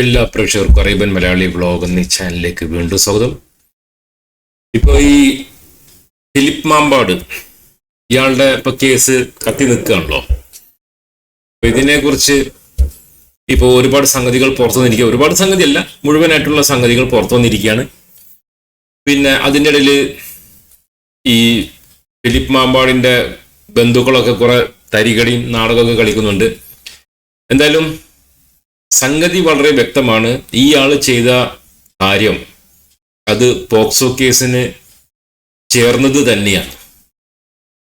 എല്ലാ പ്രേക്ഷകർക്കും Arabian Malayali vlog എന്ന ചാനലിലേക്ക് വീണ്ടും സ്വാഗതം. ഇപ്പോൾ ഈ ഫിലിപ്പ് മാമ്പാട് ഇയാളുടെ ഇപ്പൊ കേസ് കത്തി നിൽക്കുകയാണല്ലോ. അപ്പൊ ഇതിനെക്കുറിച്ച് ഇപ്പോൾ ഒരുപാട് സംഗതികൾ പുറത്തു വന്നിരിക്കുക ഒരുപാട് സംഗതിയല്ല മുഴുവനായിട്ടുള്ള സംഗതികൾ പുറത്തു വന്നിരിക്കുകയാണ്. പിന്നെ അതിന്റെ ഇടയിൽ ഈ ഫിലിപ്പ് മാമ്പാടിന്റെ ബന്ധുക്കളൊക്കെ കുറെ തരികടിയും നാടകമൊക്കെ കളിക്കുന്നുണ്ട്. എന്തായാലും സംഗതി വളരെ വ്യക്തമാണ്. ഈ ആൾ ചെയ്ത കാര്യം അത് പോക്സോ കേസിന് ചേർന്നത് തന്നെയാണ്.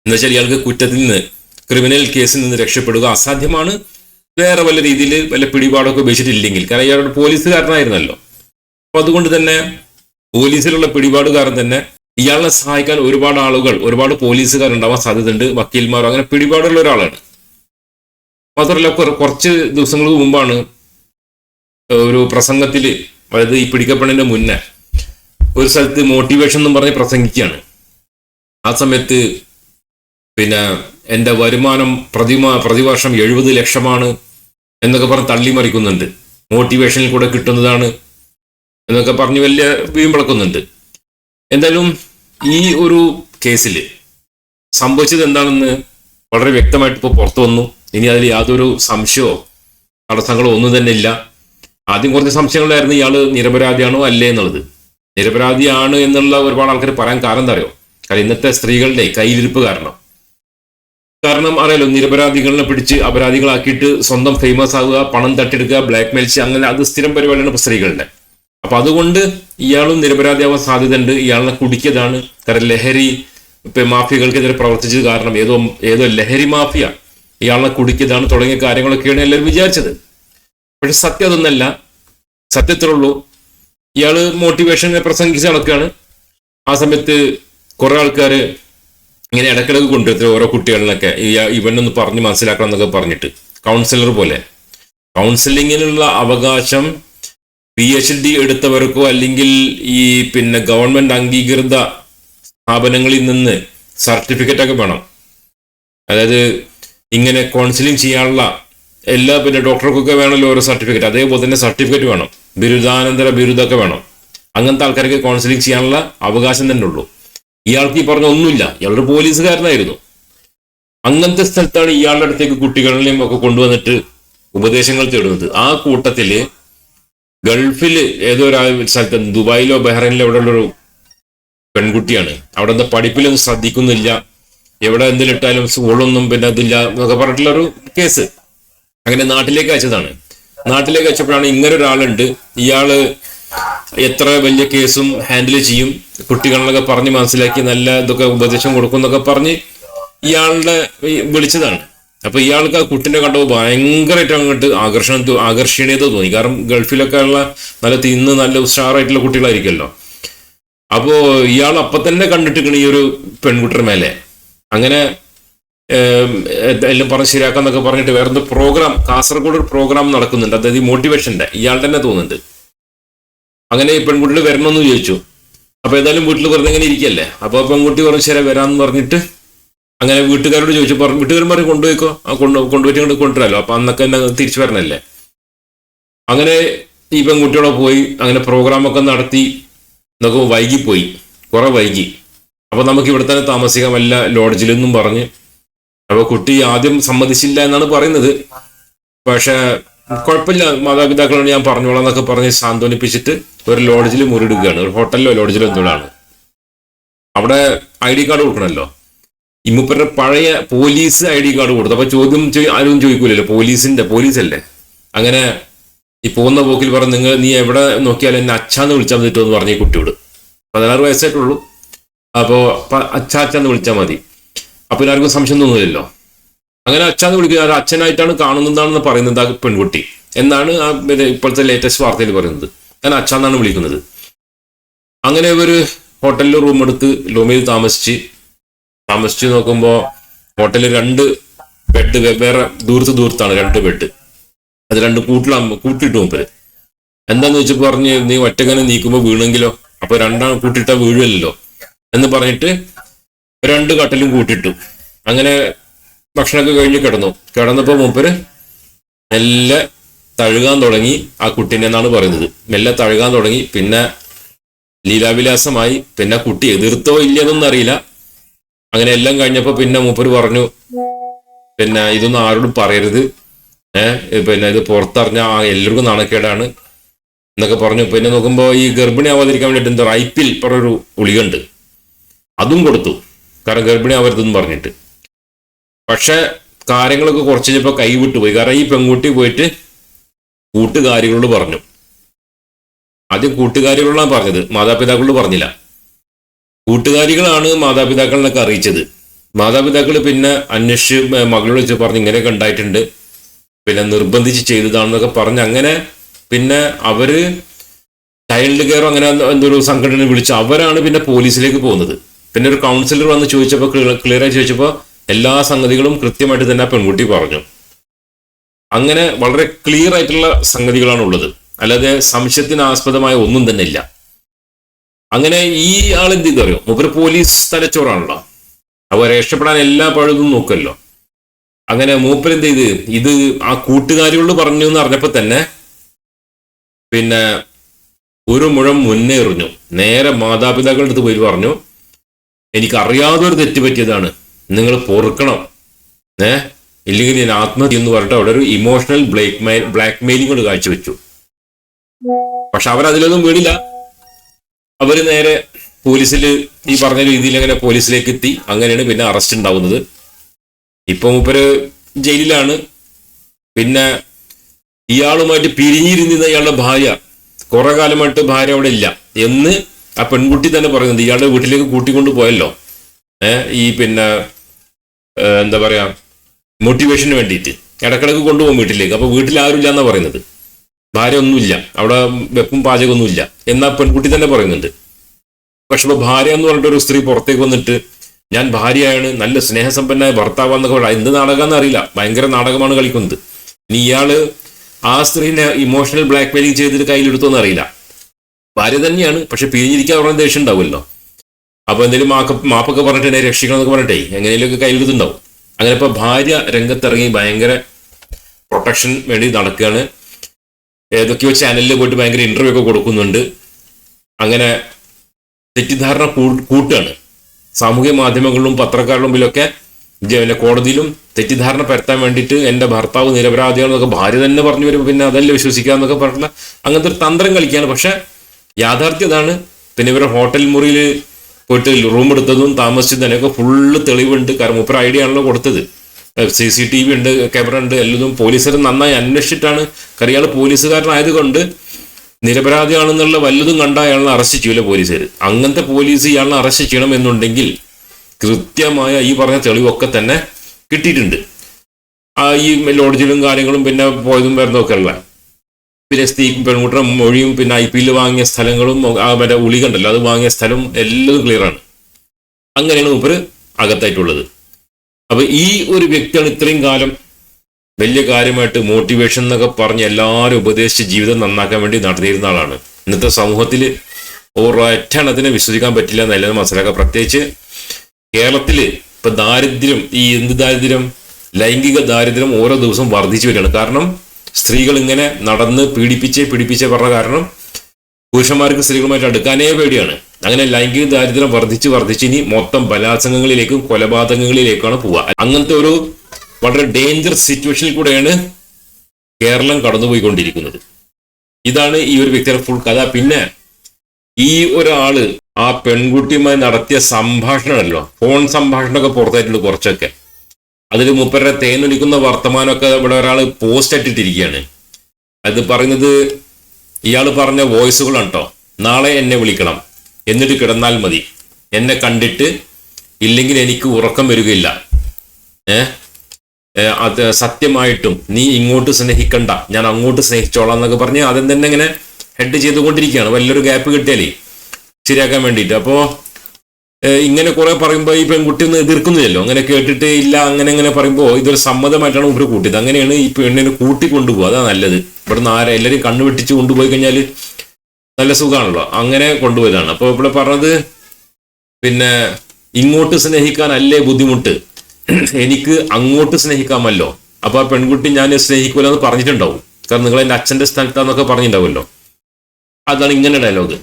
എന്നുവെച്ചാൽ ഇയാൾക്ക് കുറ്റത്തിൽ നിന്ന് ക്രിമിനൽ കേസിൽ നിന്ന് രക്ഷപ്പെടുക അസാധ്യമാണ്. വേറെ വല്ല രീതിയിൽ വല്ല പിടിപാടൊക്കെ ഉപയോഗിച്ചിട്ടില്ലെങ്കിൽ. കാരണം ഇയാളുടെ പോലീസുകാരനായിരുന്നല്ലോ. അപ്പൊ അതുകൊണ്ട് തന്നെ പോലീസിലുള്ള പിടിപാട് കാരണം തന്നെ ഇയാളെ സഹായിക്കാൻ ഒരുപാട് ആളുകൾ ഒരുപാട് പോലീസുകാരുണ്ടാവാൻ സാധ്യതയുണ്ട്. വക്കീൽമാരോ അങ്ങനെ പിടിപാടുള്ള ഒരാളാണ്. മാത്രമല്ല കുറ- കുറച്ച് ദിവസങ്ങൾക്ക് മുമ്പാണ് ഒരു പ്രസംഗത്തിൽ അതായത് ഈ പിടിക്കപ്പെടുന്നതിന് മുന്നേ ഒരു സ്ഥലത്ത് മോട്ടിവേഷൻ എന്നും പറഞ്ഞ് പ്രസംഗിക്കുകയാണ്. ആ സമയത്ത് പിന്നെ എന്റെ വരുമാനം പ്രതിമാ പ്രതിവർഷം എഴുപത് ലക്ഷമാണ് എന്നൊക്കെ പറഞ്ഞ് തള്ളിമറിക്കുന്നുണ്ട്. മോട്ടിവേഷനിൽ കൂടെ കിട്ടുന്നതാണ് എന്നൊക്കെ പറഞ്ഞ് വലിയ വീമ്പിളക്കുന്നുണ്ട് എന്തായാലും ഈ ഒരു കേസിൽ സംഭവിച്ചത് എന്താണെന്ന് വളരെ വ്യക്തമായിട്ട് ഇപ്പോൾ പുറത്തു വന്നു. ഇനി അതിൽ യാതൊരു സംശയമോ തടസ്സങ്ങളോ ഒന്നും തന്നെ ഇല്ല. ആദ്യം കുറച്ച് സംശയങ്ങളായിരുന്നു ഇയാൾ നിരപരാധിയാണോ അല്ലേ എന്നുള്ളത്. നിരപരാധിയാണ് എന്നുള്ള ഒരുപാട് ആൾക്കാർ പറയാൻ കാരണം എന്താ അറിയോ? കാരണം ഇന്നത്തെ സ്ത്രീകളുടെ കയ്യിലിരിപ്പ് കാരണം. കാരണം അറിയാലോ നിരപരാധികളെ പിടിച്ച് അപരാധികളാക്കിയിട്ട് സ്വന്തം ഫേമസ് ആവുക പണം തട്ടിയെടുക്കുക ബ്ലാക്ക് മെയിൽ ചെയ്യുക അങ്ങനെ അത് സ്ഥിരം പരിപാടിയാണ് ഇപ്പൊ സ്ത്രീകളുടെ. അപ്പൊ അതുകൊണ്ട് ഇയാളും നിരപരാധിയാവാൻ സാധ്യതയുണ്ട് ഇയാളെ കുടിക്കിയതാണ്. കാരണം ലഹരി ഇപ്പൊ മാഫിയകൾക്കെതിരെ പ്രവർത്തിച്ചത് കാരണം ഏതോ ഏതോ ലഹരി മാഫിയ ഇയാളെ കുടിക്കിയതാണ് തുടങ്ങിയ കാര്യങ്ങളൊക്കെയാണ് എല്ലാവരും വിചാരിച്ചത്. പക്ഷെ സത്യം അതൊന്നല്ല. സത്യത്തിലുള്ളൂ. ഇയാൾ മോട്ടിവേഷൻ പ്രസംഗിച്ച് നടക്കുകയാണ് ആ സമയത്ത് കുറെ ആൾക്കാർ ഇങ്ങനെ ഇടക്കിടക്ക് കൊണ്ടുവരുത്തി ഓരോ കുട്ടികളിലൊക്കെ. ഇവനൊന്ന് പറഞ്ഞ് മനസ്സിലാക്കണം എന്നൊക്കെ പറഞ്ഞിട്ട്. കൗൺസിലർ പോലെ. കൗൺസിലിങ്ങിനുള്ള അവകാശം പി എച്ച് ഡി എടുത്തവർക്കോ അല്ലെങ്കിൽ ഈ പിന്നെ ഗവൺമെന്റ് അംഗീകൃത സ്ഥാപനങ്ങളിൽ നിന്ന് സർട്ടിഫിക്കറ്റ് ഒക്കെ വേണം. അതായത് ഇങ്ങനെ കൗൺസിലിംഗ് ചെയ്യാനുള്ള എല്ലാ പിന്നെ ഡോക്ടർക്കൊക്കെ വേണമല്ലോ ഓരോ സർട്ടിഫിക്കറ്റ്. അതേപോലെ തന്നെ സർട്ടിഫിക്കറ്റ് വേണം. ബിരുദാനന്തര ബിരുദമൊക്കെ വേണം. അങ്ങനത്തെ ആൾക്കാർക്ക് കൗൺസിലിംഗ് ചെയ്യാനുള്ള അവകാശം തന്നെ ഉള്ളൂ. ഇയാൾക്ക് ഈ പറഞ്ഞ ഒന്നുമില്ല. ഇയാളൊരു പോലീസുകാരനായിരുന്നു. അങ്ങനത്തെ സ്ഥലത്താണ് ഇയാളുടെ അടുത്തേക്ക് കുട്ടികളെയും ഒക്കെ കൊണ്ടുവന്നിട്ട് ഉപദേശങ്ങൾ തേടുന്നത്. ആ കൂട്ടത്തിൽ ഗൾഫിൽ ഏതോ ഒരു സ്ഥലത്ത് ദുബായിലോ ബഹ്റൈനിലോ എവിടെ ഉള്ളൊരു പെൺകുട്ടിയാണ്. അവിടെ എന്താ പഠിപ്പിലൊന്നും ശ്രദ്ധിക്കുന്നില്ല. എവിടെ എന്തിലിട്ടാലും സ്കൂളൊന്നും പിന്നെ അതില്ല എന്നൊക്കെ പറഞ്ഞിട്ടുള്ള ഒരു കേസ്. അങ്ങനെ നാട്ടിലേക്ക് അയച്ചതാണ്. നാട്ടിലേക്ക് അയച്ചപ്പോഴാണ് ഇങ്ങനെ ഒരാളുണ്ട്. ഇയാൾ എത്ര വലിയ കേസും ഹാൻഡിൽ ചെയ്യും. കുട്ടികളിലൊക്കെ പറഞ്ഞ് മനസ്സിലാക്കി നല്ല ഇതൊക്കെ ഉപദേശം കൊടുക്കും എന്നൊക്കെ പറഞ്ഞ് ഇയാളുടെ വിളിച്ചതാണ്. അപ്പൊ ഇയാൾക്ക് ആ കുട്ടിനെ കണ്ടപ്പോൾ ഭയങ്കരമായിട്ട് അങ്ങോട്ട് ആകർഷണം ആകർഷണീയത തോന്നി. കാരണം ഗൾഫിലൊക്കെ ഉള്ള നല്ല തിന്ന് നല്ല ഉഷാറായിട്ടുള്ള കുട്ടികളായിരിക്കുമല്ലോ. അപ്പോ ഇയാൾ അപ്പൊ തന്നെ കണ്ടിട്ടിരിക്കണ ഈ ഒരു പെൺകുട്ടിയുടെ മേലെ. അങ്ങനെ എല്ലാം പറഞ്ഞ് ശരിയാക്കാം എന്നൊക്കെ പറഞ്ഞിട്ട് വേറെന്ത് പ്രോഗ്രാം കാസർഗോഡ് ഒരു പ്രോഗ്രാം നടക്കുന്നുണ്ട്. അതായത് ഈ മോട്ടിവേഷന്റെ ഇയാൾ തന്നെ തോന്നുന്നുണ്ട്. അങ്ങനെ പെൺകുട്ടികൾ വരണമെന്ന് ചോദിച്ചു അപ്പൊ ഏതായാലും വീട്ടിൽ വെറുതെ ഇങ്ങനെ ഇരിക്കല്ലേ? അപ്പോൾ പെൺകുട്ടി പറഞ്ഞു ശരി വരാമെന്ന് പറഞ്ഞിട്ട് അങ്ങനെ വീട്ടുകാരോട് ചോദിച്ചു. പറഞ്ഞു വീട്ടുകാരന്മാർ കൊണ്ടുപോയിക്കോ. ആ കൊണ്ട് കൊണ്ടുപോയിട്ട് ഇങ്ങോട്ട് കൊണ്ടുവരാലോ. അപ്പൊ അന്നൊക്കെ എന്നെ തിരിച്ചു വരണല്ലേ? അങ്ങനെ ഈ പെൺകുട്ടിയോടെ പോയി അങ്ങനെ പ്രോഗ്രാമൊക്കെ നടത്തി എന്നൊക്കെ വൈകിപ്പോയി. കുറെ വൈകി. അപ്പൊ നമുക്ക് ഇവിടെ തന്നെ താമസിക്കാം. വല്ല ലോഡ്ജിലെന്നും പറഞ്ഞ് അപ്പൊ കുട്ടി ആദ്യം സമ്മതിച്ചില്ല എന്നാണ് പറയുന്നത്. പക്ഷെ കുഴപ്പമില്ല മാതാപിതാക്കളോട് ഞാൻ പറഞ്ഞോളാം എന്നൊക്കെ പറഞ്ഞ് സാന്ത്വനിപ്പിച്ചിട്ട് ഒരു ലോഡ്ജിൽ മുറിയിടുകയാണ് ഒരു ഹോട്ടലിലോ ലോഡ്ജിലോ എന്തുകൊണ്ടാണ് അവിടെ ഐ ഡി കാർഡ് കൊടുക്കണമല്ലോ. ഇമ്മൂപ്പരുടെ പഴയ പോലീസ് ഐ ഡി കാർഡ് കൊടുത്തു. അപ്പൊ ചോദ്യം ആരും ചോദിക്കൂലല്ലോ പോലീസിന്റെ പോലീസല്ലേ? അങ്ങനെ ഈ പോകുന്ന പോക്കിൽ പറഞ്ഞ് നിങ്ങൾ നീ എവിടെ നോക്കിയാലും എന്നെ അച്ഛാന്ന് വിളിച്ചാൽ മതി എന്ന് പറഞ്ഞു കുട്ടിയോട്. പതിനാറ് വയസ്സായിട്ടുള്ളൂ അപ്പോ പ- അച്ഛാ അച്ഛാന്ന് വിളിച്ചാൽ മതി. അപ്പൊ എല്ലാവർക്കും സംശയം തോന്നുന്നില്ലല്ലോ. അങ്ങനെ അച്ഛാന്ന് വിളിക്കുന്നത് അത് അച്ഛനായിട്ടാണ് കാണുന്നതാണെന്ന് പറയുന്നത് ആ പെൺകുട്ടി. എന്നാണ് ആ ഇപ്പോഴത്തെ ലേറ്റസ്റ്റ് വാർത്തയിൽ പറയുന്നത്. ഞാൻ അച്ഛാന്നാണ് വിളിക്കുന്നത്. അങ്ങനെ ഒരു ഹോട്ടലിൽ റൂം എടുത്ത് ലോമിൽ താമസിച്ച് താമസിച്ച് നോക്കുമ്പോൾ ഹോട്ടലിൽ രണ്ട് ബെഡ് വെവ്വേറെ ദൂരത്ത് ദൂരത്താണ് രണ്ട് ബെഡ് അത് രണ്ട് കൂട്ടിലാ കൂട്ടിയിട്ട് മുമ്പര് എന്താന്ന് വെച്ച് പറഞ്ഞ് നീ ഒറ്റങ്ങനെ നീക്കുമ്പോൾ വീണെങ്കിലോ? അപ്പൊ രണ്ടാണ് കൂട്ടിയിട്ടാ വീഴുമല്ലോ എന്ന് പറഞ്ഞിട്ട് രണ്ട് കട്ടലും കൂട്ടിട്ടു അങ്ങനെ ഭക്ഷണമൊക്കെ കഴിഞ്ഞ് കിടന്നു. കിടന്നപ്പോൾ മൂപ്പര് മെല്ലെ തഴുകാൻ തുടങ്ങി ആ കുട്ടീനെ എന്നാണ് പറയുന്നത്. മെല്ലെ തഴുകാൻ തുടങ്ങി. പിന്നെ ലീലാവിലാസമായി. പിന്നെ കുട്ടി എതിർത്തോ ഇല്ലയെന്നൊന്നും അറിയില്ല. അങ്ങനെ എല്ലാം കഴിഞ്ഞപ്പോ പിന്നെ മൂപ്പര് പറഞ്ഞു പിന്നെ ഇതൊന്നും ആരോടും പറയരുത്. ഏഹ് പിന്നെ ഇത് പുറത്തറിഞ്ഞ എല്ലാവർക്കും നാണക്കേടാണ്. എന്നൊക്കെ പറഞ്ഞു. പിന്നെ നോക്കുമ്പോൾ ഈ ഗർഭിണി ആവാതിരിക്കാൻ വേണ്ടിയിട്ട് എന്താ റൈപ്പിൽ പറഞ്ഞൊരു ഉളികണ്ട് അതും കൊടുത്തു. കാരണം ഗർഭിണി ആവരുതെന്ന് പറഞ്ഞിട്ട്. പക്ഷെ കാര്യങ്ങളൊക്കെ കുറച്ച് കഴിഞ്ഞപ്പോൾ കൈവിട്ടു പോയി. കാരണം ഈ പെൺകുട്ടി പോയിട്ട് കൂട്ടുകാരികളോട് പറഞ്ഞു. ആദ്യം കൂട്ടുകാരികളോടാണ് പറഞ്ഞത്. മാതാപിതാക്കളോട് പറഞ്ഞില്ല. കൂട്ടുകാരികളാണ് മാതാപിതാക്കളിനൊക്കെ അറിയിച്ചത്. മാതാപിതാക്കൾ പിന്നെ അന്വേഷിച്ച് മകളോട് വെച്ച് പറഞ്ഞ് ഇങ്ങനെയൊക്കെ ഉണ്ടായിട്ടുണ്ട്. പിന്നെ നിർബന്ധിച്ച് ചെയ്തതാണെന്നൊക്കെ പറഞ്ഞ് അങ്ങനെ പിന്നെ അവർ ചൈൽഡ് കെയർ അങ്ങനെ എന്തൊരു സംഘടന വിളിച്ച് അവരാണ് പിന്നെ പോലീസിലേക്ക് പോകുന്നത്. പിന്നെ ഒരു കൗൺസിലർ വന്ന് ചോദിച്ചപ്പോൾ ക്ലിയർ ആയി ചോദിച്ചപ്പോൾ എല്ലാ സംഗതികളും കൃത്യമായിട്ട് തന്നെ പെൺകുട്ടി പറഞ്ഞു. അങ്ങനെ വളരെ ക്ലിയർ ആയിട്ടുള്ള സംഗതികളാണ് ഉള്ളത്. അല്ലാതെ സംശയത്തിന് ആസ്പദമായ ഒന്നും തന്നെ ഇല്ല. അങ്ങനെ ഈ ആൾ എന്ത് ചെയ്തറിയോ മൂപ്പര് പോലീസ് തലച്ചോറാണല്ലോ. അവ രക്ഷപ്പെടാൻ എല്ലാ പഴുതും നോക്കുമല്ലോ അങ്ങനെ മൂപ്പര് എന്ത് ചെയ്ത്? ഇത് ആ കൂട്ടുകാരികളോട് പറഞ്ഞു എന്ന് അറിഞ്ഞപ്പോൾ തന്നെ പിന്നെ ഒരു മുഴം മുന്നേ എറിഞ്ഞു. നേരെ മാതാപിതാക്കളുടെ അടുത്ത് പോയി പറഞ്ഞു എനിക്ക് അറിയാതെ ഒരു തെറ്റ് പറ്റിയതാണ്. നിങ്ങൾ പൊറുക്കണം. ഏ? ഇല്ലെങ്കിൽ ഞാൻ ആത്മഹത്യ എന്ന് പറഞ്ഞിട്ട് അവിടെ ഒരു emotional blackmail blackmailing കൊണ്ട് കാഴ്ചവെച്ചു. പക്ഷെ അവരതിലൊന്നും വീടില്ല അവർ നേരെ പോലീസിൽ ഈ പറഞ്ഞ രീതിയിൽ അങ്ങനെ പോലീസിലേക്ക് എത്തി അങ്ങനെയാണ് പിന്നെ അറസ്റ്റ് ഉണ്ടാവുന്നത്. ഇപ്പൊ മൂപ്പര് ജയിലിലാണ്. പിന്നെ ഇയാളുമായിട്ട് പിരിഞ്ഞിരുന്നിരുന്ന ഇയാളുടെ ഭാര്യ. കുറെ കാലമായിട്ട് ഭാര്യ അവിടെ ഇല്ല. എന്ന് ആ പെൺകുട്ടി തന്നെ പറയുന്നുണ്ട് ഇയാളുടെ വീട്ടിലേക്ക് കൂട്ടിക്കൊണ്ട് പോയല്ലോ. ഈ പിന്നെ എന്താ പറയാ മോട്ടിവേഷന് വേണ്ടിയിട്ട്. ഇടക്കിടക്ക് കൊണ്ടുപോകും വീട്ടിലേക്ക്. അപ്പൊ വീട്ടിൽ ആരും ഇല്ല എന്നാ പറയുന്നത്. ഭാര്യ ഒന്നുമില്ല. അവിടെ വെപ്പും പാചകമൊന്നുമില്ല. എന്നാ പെൺകുട്ടി തന്നെ പറയുന്നുണ്ട്. പക്ഷെ ഇപ്പൊ ഭാര്യ എന്ന് പറഞ്ഞിട്ട് ഒരു സ്ത്രീ പുറത്തേക്ക് വന്നിട്ട് ഞാൻ ഭാര്യയാണ് നല്ല സ്നേഹസമ്പന്നമായ ഭർത്താവാന്നൊക്കെ പറയാം എന്ത് നാടകമെന്ന് അറിയില്ല. ഭയങ്കര നാടകമാണ് കളിക്കുന്നത്. ഇനി ഇയാൾ ആ സ്ത്രീനെ ഇമോഷണൽ ബ്ലാക്ക് മെയിലിംഗ് ചെയ്തിട്ട് കയ്യിലെടുത്തോന്ന് അറിയില്ല. ഭാര്യ തന്നെയാണ്. പക്ഷെ പിരിഞ്ഞിരിക്കാൻ പറഞ്ഞ ദേഷ്യം ഉണ്ടാവുമല്ലോ അപ്പൊ എന്തെങ്കിലും മാക്ക മാപ്പൊക്കെ പറഞ്ഞിട്ട് എന്നെ രക്ഷിക്കണം എന്നൊക്കെ പറഞ്ഞിട്ടേ എങ്ങനെയൊക്കെ കയ്യിലെടുത്തുണ്ടാവും അങ്ങനെ ഇപ്പൊ ഭാര്യ രംഗത്തിറങ്ങി ഭയങ്കര പ്രൊട്ടക്ഷൻ വേണ്ടി നടക്കുകയാണ്. ഏതൊക്കെയോ ചാനലിൽ പോയിട്ട് ഭയങ്കര ഇന്റർവ്യൂ ഒക്കെ കൊടുക്കുന്നുണ്ട്. അങ്ങനെ തെറ്റിദ്ധാരണ കൂ- കൂട്ടുകയാണ്. സാമൂഹ്യ മാധ്യമങ്ങളിലും പത്രക്കാരുടെ മുമ്പിലൊക്കെ പിന്നെ കോടതിയിലും തെറ്റിദ്ധാരണ പരത്താൻ വേണ്ടിയിട്ട് എന്റെ ഭർത്താവ് നിരപരാധിയാണെന്നൊക്കെ ഭാര്യ തന്നെ പറഞ്ഞു വരുമ്പോൾ പിന്നെ അതല്ലേ വിശ്വസിക്കാന്നൊക്കെ പറഞ്ഞിട്ടുള്ള അങ്ങനത്തെ ഒരു തന്ത്രം കളിക്കുകയാണ്. പക്ഷെ യാഥാർത്ഥ്യം ഇതാണ് പിന്നെ ഇവരുടെ ഹോട്ടൽ മുറിയിൽ പോയിട്ട് റൂം എടുത്തതും താമസിച്ചതിനൊക്കെ ഫുള്ള് തെളിവുണ്ട്. കാരണം മൂപ്പർ ഐഡിയ ആണല്ലോ കൊടുത്തത്. സി സി ടി വി ഉണ്ട് ക്യാമറ ഉണ്ട് എല്ലതും പോലീസുകാർ നന്നായി അന്വേഷിച്ചിട്ടാണ്. കാരണം ഇയാൾ പോലീസുകാരനായതുകൊണ്ട് നിരപരാധിയാണെന്നുള്ള വല്ലതും കണ്ട അയാളെ അറസ്റ്റ് ചെയ്യില്ല പോലീസുകാർ അങ്ങനത്തെ പോലീസ് ഇയാളെ അറസ്റ്റ് ചെയ്യണം എന്നുണ്ടെങ്കിൽ കൃത്യമായ ഈ പറഞ്ഞ തെളിവൊക്കെ തന്നെ കിട്ടിയിട്ടുണ്ട്. ഈ ലോഡ്ജിലും കാര്യങ്ങളും പിന്നെ പോയതും വരുന്നതൊക്കെ ഉള്ള പിന്നെ സ്ത്രീ പെൺകുട്ടിയുടെ മൊഴിയും പിന്നെ ഐ പി എൽ വാങ്ങിയ സ്ഥലങ്ങളും മറ്റേ ഉളി കണ്ടല്ലോ. അത് വാങ്ങിയ സ്ഥലവും എല്ലാം ക്ലിയറാണ് അങ്ങനെയാണ് മൂപ്പര് അകത്തായിട്ടുള്ളത്. അപ്പൊ ഈ ഒരു വ്യക്തിയാണ് ഇത്രയും കാലം വലിയ കാര്യമായിട്ട് മോട്ടിവേഷൻ എന്നൊക്കെ പറഞ്ഞ് എല്ലാവരും ഉപദേശിച്ച് ജീവിതം നന്നാക്കാൻ വേണ്ടി നടത്തിയിരുന്ന ആളാണ്. ഇന്നത്തെ സമൂഹത്തിൽ ഒരൊറ്റ എണ്ണത്തിനെ വിശ്വസിക്കാൻ പറ്റില്ല എന്നല്ല മനസ്സിലാക്കുക പ്രത്യേകിച്ച് കേരളത്തിൽ ഇപ്പൊ ദാരിദ്ര്യം ഈ എന്ത് ദാരിദ്ര്യം ലൈംഗിക ദാരിദ്ര്യം ഓരോ ദിവസവും വർദ്ധിച്ചു വരികയാണ്. കാരണം സ്ത്രീകൾ ഇങ്ങനെ നടന്ന് പീഡിപ്പിച്ച് പീഡിപ്പിച്ച് പറഞ്ഞ കാരണം പുരുഷന്മാർക്ക് സ്ത്രീകളുമായിട്ട് അടുക്കാനേ പേടിയാണ്. അങ്ങനെ ലൈംഗിക ദാരിദ്ര്യം വർദ്ധിച്ച് വർദ്ധിച്ച് ഇനി മൊത്തം ബലാത്സംഗങ്ങളിലേക്കും കൊലപാതകങ്ങളിലേക്കാണ് പോവുക. അങ്ങനത്തെ ഒരു വളരെ ഡേഞ്ചർ സിറ്റുവേഷനിൽ കൂടെയാണ് കേരളം കടന്നുപോയിക്കൊണ്ടിരിക്കുന്നത്. ഇതാണ് ഈ ഒരു വ്യക്തിയുടെ ഫുൾ കഥ. പിന്നെ ഈ ഒരാൾ ആ പെൺകുട്ടിയുമായി നടത്തിയ സംഭാഷണമല്ലോ. ഫോൺ സംഭാഷണമൊക്കെ പുറത്തായിട്ടുള്ളൂ കുറച്ചൊക്കെ. അതിൽ മൂപ്പരുടെ തേനൊലിക്കുന്ന വർത്തമാനമൊക്കെ ഇവിടെ ഒരാൾ പോസ്റ്റ് ഇട്ടിട്ടിരിക്കുകയാണ്. അത് പറയുന്നത് ഇയാൾ പറഞ്ഞ വോയിസുകളാണ് കേട്ടോ നാളെ എന്നെ വിളിക്കണം. എന്നിട്ട് കിടന്നാൽ മതി. എന്നെ കണ്ടിട്ട് ഇല്ലെങ്കിൽ എനിക്ക് ഉറക്കം വരികയില്ല. ഏ? അത് സത്യമായിട്ടും നീ ഇങ്ങോട്ട് സ്നേഹിക്കണ്ട. ഞാൻ അങ്ങോട്ട് സ്നേഹിച്ചോളാം എന്നൊക്കെ പറഞ്ഞ് ആദ്യം തന്നെ ഇങ്ങനെ ഹെഡ് ചെയ്തുകൊണ്ടിരിക്കുകയാണ്. വലിയൊരു ഗ്യാപ്പ് കിട്ടിയാലേ ശരിയാക്കാൻ വേണ്ടിയിട്ട്. അപ്പോൾ ഇങ്ങനെ കുറെ പറയുമ്പോൾ ഈ പെൺകുട്ടി ഒന്ന് എതിർക്കുന്നില്ലല്ലോ. അങ്ങനെ കേട്ടിട്ട് ഇല്ല അങ്ങനെ അങ്ങനെ പറയുമ്പോൾ ഇതൊരു സമ്മതമായിട്ടാണ് ഇവർ കൂട്ടിയത്. അങ്ങനെയാണ് ഈ പെണ്ണിനെ കൂട്ടി കൊണ്ടുപോകുക അതാ നല്ലത്. ഇവിടുന്ന് ആരെ എല്ലാവരും കണ്ണു വെട്ടിച്ച് കൊണ്ടുപോയി കഴിഞ്ഞാൽ നല്ല സുഖമാണല്ലോ അങ്ങനെ കൊണ്ടുപോയതാണ്. അപ്പോൾ ഇവിടെ പറഞ്ഞത് പിന്നെ ഇങ്ങോട്ട് സ്നേഹിക്കാൻ അല്ലേ ബുദ്ധിമുട്ട്? എനിക്ക് അങ്ങോട്ട് സ്നേഹിക്കാമല്ലോ. അപ്പൊ ആ പെൺകുട്ടി ഞാൻ സ്നേഹിക്കുമല്ലോ എന്ന് പറഞ്ഞിട്ടുണ്ടാവും. കാരണം നിങ്ങൾ എന്റെ അച്ഛന്റെ സ്ഥാനത്താന്നൊക്കെ പറഞ്ഞിട്ടുണ്ടാവുമല്ലോ. അതാണ് ഇങ്ങനെ ഡയലോഗ്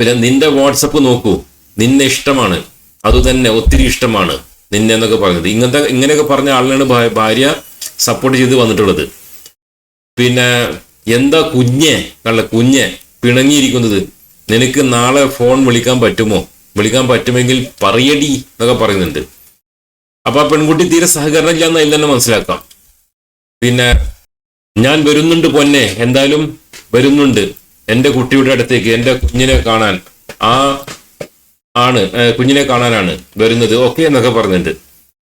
പിന്നെ നിന്റെ വാട്സപ്പ് നോക്കൂ. നിന്നെ ഇഷ്ടമാണ്. അതുതന്നെ ഒത്തിരി ഇഷ്ടമാണ്. നിന്നെ എന്നൊക്കെ പറഞ്ഞത്. ഇങ്ങനത്തെ ഇങ്ങനെയൊക്കെ പറഞ്ഞ ആളിനാണ് ഭാര്യ സപ്പോർട്ട് ചെയ്ത് വന്നിട്ടുള്ളത്. പിന്നെ എന്താ കുഞ്ഞെ കള്ള കുഞ്ഞെ പിണങ്ങിയിരിക്കുന്നത്? നിനക്ക് നാളെ ഫോൺ വിളിക്കാൻ പറ്റുമോ? വിളിക്കാൻ പറ്റുമെങ്കിൽ പറയടി എന്നൊക്കെ പറയുന്നുണ്ട്. അപ്പൊ ആ പെൺകുട്ടി തീരെ സഹകരണം ഇല്ലാന്ന് അതിൽ തന്നെ മനസ്സിലാക്കാം. പിന്നെ ഞാൻ വരുന്നുണ്ട് പൊന്നെ എന്തായാലും വരുന്നുണ്ട്. എന്റെ കുട്ടിയുടെ അടുത്തേക്ക് എന്റെ കുഞ്ഞിനെ കാണാൻ. ആ ആണ് കുഞ്ഞിനെ കാണാനാണ് വരുന്നത്. ഓക്കെ എന്നൊക്കെ പറഞ്ഞിട്ടുണ്ട്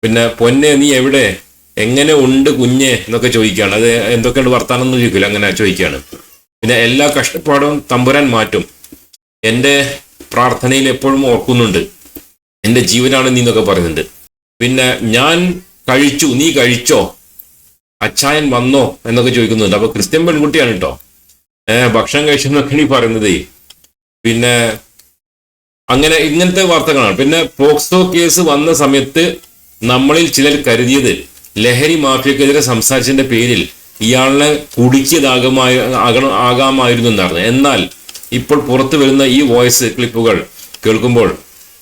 പിന്നെ പൊന്നെ നീ എവിടെ? എങ്ങനെ ഉണ്ട് കുഞ്ഞെ? എന്നൊക്കെ ചോദിക്കുകയാണ്. അത് എന്തൊക്കെയുണ്ട് വർത്താനം എന്ന് ചോദിക്കില്ല. അങ്ങനെ ചോദിക്കുകയാണ്. പിന്നെ എല്ലാ കഷ്ടപ്പാടും തമ്പുരാൻ മാറ്റും. എന്റെ പ്രാർത്ഥനയിൽ എപ്പോഴും ഓർക്കുന്നുണ്ട്. എന്റെ ജീവനാണ് നീ എന്നൊക്കെ പറയുന്നുണ്ട്. പിന്നെ ഞാൻ കഴിച്ചു നീ കഴിച്ചോ? അച്ചായൻ വന്നോ? എന്നൊക്കെ ചോദിക്കുന്നുണ്ട്. അപ്പൊ ക്രിസ്ത്യൻ പെൺകുട്ടിയാണ് കേട്ടോ. ഏഹ് ഭക്ഷണം കഴിച്ചെന്നൊക്കെ നീ പറയുന്നത്. പിന്നെ അങ്ങനെ ഇങ്ങനത്തെ വാർത്തകളാണ്. പിന്നെ പോക്സോ കേസ് വന്ന സമയത്ത് നമ്മളിൽ ചിലർ കരുതിയത് ലഹരി മാഫിയക്കെതിരെ സംസാരിച്ചതിന്റെ പേരിൽ ഇയാളെ കുടുക്കിയതാകമായ ആകാമായിരുന്നു എന്നാണ് എന്നാൽ ഇപ്പോൾ പുറത്തു വരുന്ന ഈ വോയിസ് ക്ലിപ്പുകൾ കേൾക്കുമ്പോൾ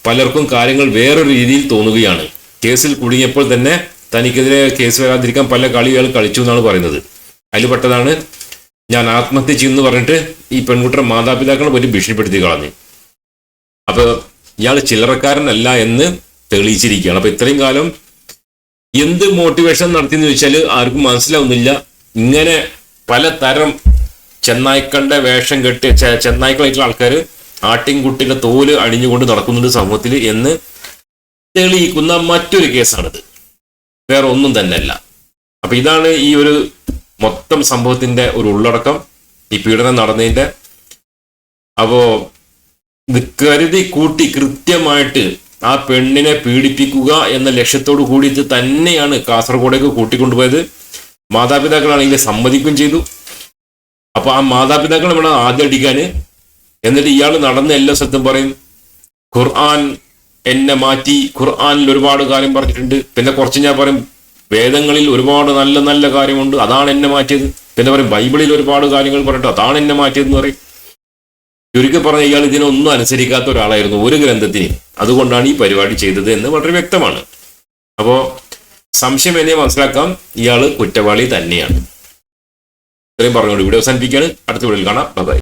പലർക്കും കാര്യങ്ങൾ വേറൊരു രീതിയിൽ തോന്നുകയാണ്. കേസിൽ കുടുങ്ങിയപ്പോൾ തന്നെ തനിക്കെതിരെ കേസ് വരാതിരിക്കാൻ പല കളികൾ കളിച്ചു എന്നാണ് പറയുന്നത്. അതിൽ പെട്ടതാണ് ഞാൻ ആത്മഹത്യ ചെയ്യുന്നു പറഞ്ഞിട്ട് ഈ പെൺകുട്ടിയുടെ മാതാപിതാക്കളെ പറ്റി ഭീഷണിപ്പെടുത്തി കളഞ്ഞു. അപ്പൊ ഇയാൾ ചില്ലറക്കാരനല്ല എന്ന് തെളിയിച്ചിരിക്കുകയാണ്. അപ്പോൾ ഇത്രയും കാലം എന്ത് മോട്ടിവേഷൻ നടത്തിയെന്ന് ചോദിച്ചാൽ ആർക്കും മനസ്സിലാവുന്നില്ല. ഇങ്ങനെ പലതരം ചെന്നായ്ക്കളുടെ വേഷം കെട്ടി ചെന്നായ്ക്കളായിട്ടുള്ള ആൾക്കാർ ആട്ടിൻകുട്ടിയുടെ തോൽ അണിഞ്ഞുകൊണ്ട് നടക്കുന്നുണ്ട് സമൂഹത്തിൽ എന്ന് തെളിയിക്കുന്ന മറ്റൊരു കേസാണിത്. വേറെ ഒന്നും തന്നെയല്ല. അപ്പൊ ഇതാണ് ഈ ഒരു മൊത്തം സംഭവത്തിന്റെ ഒരു ഉള്ളടക്കം. ഈ പീഡനം നടന്നതിന്റെ. അപ്പോ കരുതി കൂട്ടി കൃത്യമായിട്ട് ആ പെണ്ണിനെ പീഡിപ്പിക്കുക എന്ന ലക്ഷ്യത്തോടു കൂടി ഇത് തന്നെയാണ് കാസർഗോഡേക്ക് കൂട്ടിക്കൊണ്ടുപോയത്. മാതാപിതാക്കളാണെങ്കിൽ സമ്മതിക്കുകയും ചെയ്തു. അപ്പൊ ആ മാതാപിതാക്കളെ വേണം ആദ്യം അടിക്കാന് എന്നിട്ട് ഇയാൾ നടന്ന എല്ലാ സ്ഥലത്തും പറയും ഖുർആൻ എന്നെ മാറ്റി ഖുർആനിൽ ഒരുപാട് കാര്യം പറഞ്ഞിട്ടുണ്ട്. പിന്നെ കുറച്ച് ഞാൻ പറയും വേദങ്ങളിൽ ഒരുപാട് നല്ല നല്ല കാര്യമുണ്ട്. അതാണ് എന്നെ മാറ്റിയത്. പിന്നെ പറയും ബൈബിളിൽ ഒരുപാട് കാര്യങ്ങൾ പറഞ്ഞിട്ട് അതാണ് എന്നെ മാറ്റിയതെന്ന് പറയും. ചുരുക്കി പറഞ്ഞ ഇയാൾ ഇതിനൊന്നും അനുസരിക്കാത്ത ഒരാളായിരുന്നു ഒരു ഗ്രന്ഥത്തിന്. അതുകൊണ്ടാണ് ഈ പരിപാടി ചെയ്തത് എന്ന് വളരെ വ്യക്തമാണ്. അപ്പോ സംശയം എന്നെ മനസ്സിലാക്കാം ഇയാൾ കുറ്റവാളി തന്നെയാണ്. ഇത്രയും പറഞ്ഞുകൊണ്ട് ഇവിടെ അവസാനിപ്പിക്കുകയാണ്. അടുത്ത വീഡിയോയിൽ കാണാം. ബൈ